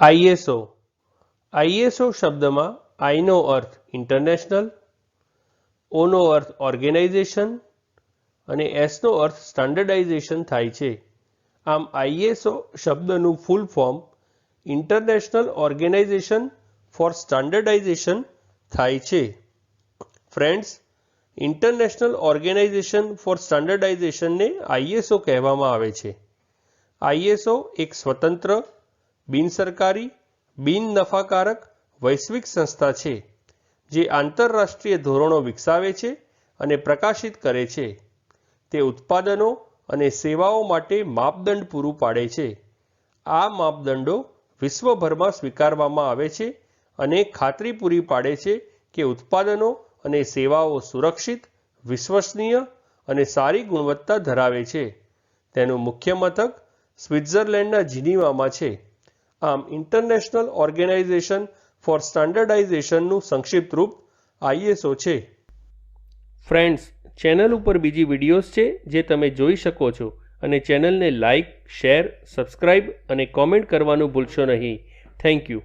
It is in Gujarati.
આઈએસઓ. આઈએસઓ શબ્દમાં આઈનો અર્થ ઇન્ટરનેશનલ ઓનો અર્થ ઓર્ગેનાઇઝેશન અને એસનો અર્થ સ્ટાન્ડર્ડાઇઝેશન થાય છે. આમ આઈએસઓ શબ્દનું full form international organisation for standardisation થાય છે. ફ્રેન્ડ્સ ઇન્ટરનેશનલ ઓર્ગેનાઇઝેશન ફોર સ્ટાન્ડર્ડાઇઝેશનને આઈએસઓ કહેવામાં આવે છે. આઈએસઓ એક સ્વતંત્ર બિનસરકારી બિન નફાકારક વૈશ્વિક સંસ્થા છે, જે આંતરરાષ્ટ્રીય ધોરણો વિકસાવે છે અને પ્રકાશિત કરે છે. તે ઉત્પાદનો અને સેવાઓ માટે માપદંડ પૂરું પાડે છે. આ માપદંડો વિશ્વભરમાં સ્વીકારવામાં આવે છે અને ખાતરી પૂરી પાડે છે કે ઉત્પાદનો અને સેવાઓ સુરક્ષિત, વિશ્વસનીય અને સારી ગુણવત્તા ધરાવે છે. તેનું મુખ્ય મથક સ્વિટ્ઝરલેન્ડના જીનીવામાં છે. આમ ઇન્ટરનેશનલ ઓર્ગેનાઇઝેશન ફોર સ્ટાન્ડર્ડાઇઝેશનનું સંક્ષિપ્ત રૂપ આઈએસઓ છે. ફ્રેન્ડ્સ, ચેનલ ઉપર બીજી વિડીયોઝ છે જે તમે જોઈ શકો છો અને ચેનલને લાઇક, શેર, સબસ્ક્રાઇબ અને કોમેન્ટ કરવાનું ભૂલશો નહીં. Thank you.